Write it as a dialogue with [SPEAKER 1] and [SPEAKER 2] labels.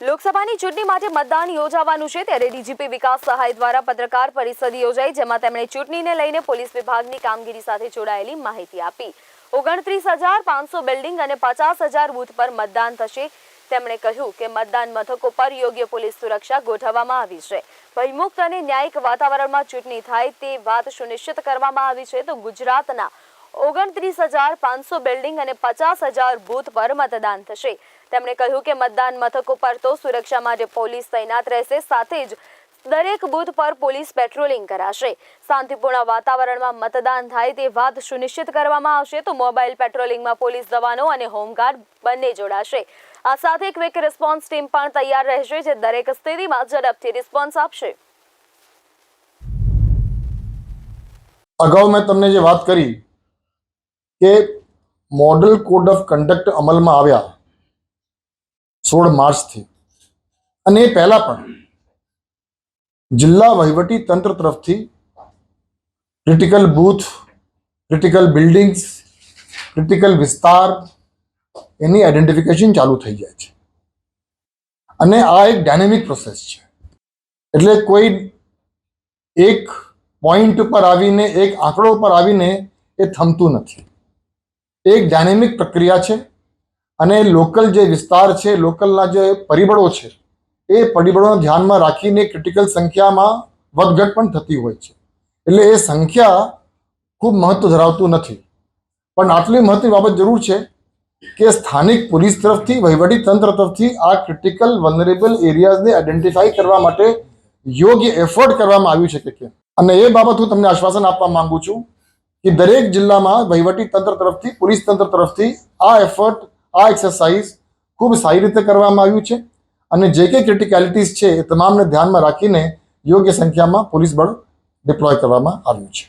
[SPEAKER 1] લોકસભાની ચૂંટણી માટે મતદાન યોજાવાનું છે ત્યારે ડીજીપી વિકાસ સહાય દ્વારા પત્રકાર પરિષદ યોજાઈ, જેમાં તેમણે ચૂંટણીને લઈને પોલીસ વિભાગની કામગીરી સાથે જોડાયેલી માહિતી આપી. ઓગણત્રીસ પાંચસો બિલ્ડિંગ અને પચાસ હજાર બૂથ પર મતદાન થશે. તેમણે કહ્યું કે મતદાન મથકો પર યોગ્ય પોલીસ સુરક્ષા ગોઠવવામાં આવી છે. ભયમુક્ત અને ન્યાયિક વાતાવરણમાં ચૂંટણી થાય તે વાત સુનિશ્ચિત કરવામાં આવી છે. તો ગુજરાતના ઓગણત્રીસ હજાર પાંચસો બિલ્ડિંગ અને પચાસ હજાર બૂથ પર મતદાન થશે. તેમણે કહ્યું કે મતદાન મથકો પર તો સુરક્ષા માટે પોલીસ તૈનાત રહેશે, સાથે જ દરેક બૂથ પર પોલીસ પેટ્રોલિંગ કરાશે. શાંતિપૂર્ણ વાતાવરણમાં મતદાન થાય તે વાત સુનિશ્ચિત કરવામાં આવશે તો મોબાઈલ પેટ્રોલિંગમાં પોલીસ જવાનો અને હોમગાર્ડ બંને જોડાશે. આ સાથે ક્વિક રિસ્પોન્સ ટીમ પણ તૈયાર રહેશે જે દરેક સ્થિતિમાં ઝડપથી રિસ્પોન્સ આપશે.
[SPEAKER 2] અગાઉ મેં તમને જે વાત કરી કે મોડલ કોડ ઓફ કન્ડક્ટ અમલમાં આવ્યા સોળ માર્ચથી. અને એ પહેલાં પણ જિલ્લા વહીવટી તંત્ર તરફથી critical booth critical buildings critical વિસ્તાર એની આઈડેન્ટિફિકેશન ચાલુ થઈ જાય છે. અને આ એક ડાયનેમિક પ્રોસેસ છે. એટલે કોઈ એક પોઈન્ટ પર આવીને, એક આંકડો પર આવીને એ થમતું નથી. એક ડાયનેમિક પ્રક્રિયા છે અને લોકલ જે વિસ્તાર છે લોકલના જે પરિબળો છે, એ પરિબળોને ધ્યાનમાં રાખીને ક્રિટિકલ સંખ્યામાં વધઘટ પણ થતી હોય છે. એટલે એ સંખ્યા ખૂબ મહત્વ ધરાવતું નથી. પણ આટલી મહત્વની બાબત જરૂર છે કે સ્થાનિક પોલીસ તરફથી, વહીવટી તંત્ર તરફથી આ ક્રિટિકલ વનરેબલ એરિયાઝને આઈડેન્ટિફાઈ કરવા માટે યોગ્ય એફર્ટ કરવામાં આવ્યું છે કે કેમ? અને એ બાબત હું તમને આશ્વાસન આપવા માંગુ છું કે દરેક જિલ્લામાં વહીવટી તંત્ર તરફથી, પોલીસ તંત્ર તરફથી આ એફર્ટ આ એક્સરસાઇઝ ખૂબ સારી રીતે કરવામાં આવ્યું છે. અને જે કંઈ ક્રિટિકાલિટીઝ છે એ તમામને ધ્યાનમાં રાખીને યોગ્ય સંખ્યામાં પોલીસ બળ ડિપ્લોય કરવામાં આવ્યું છે.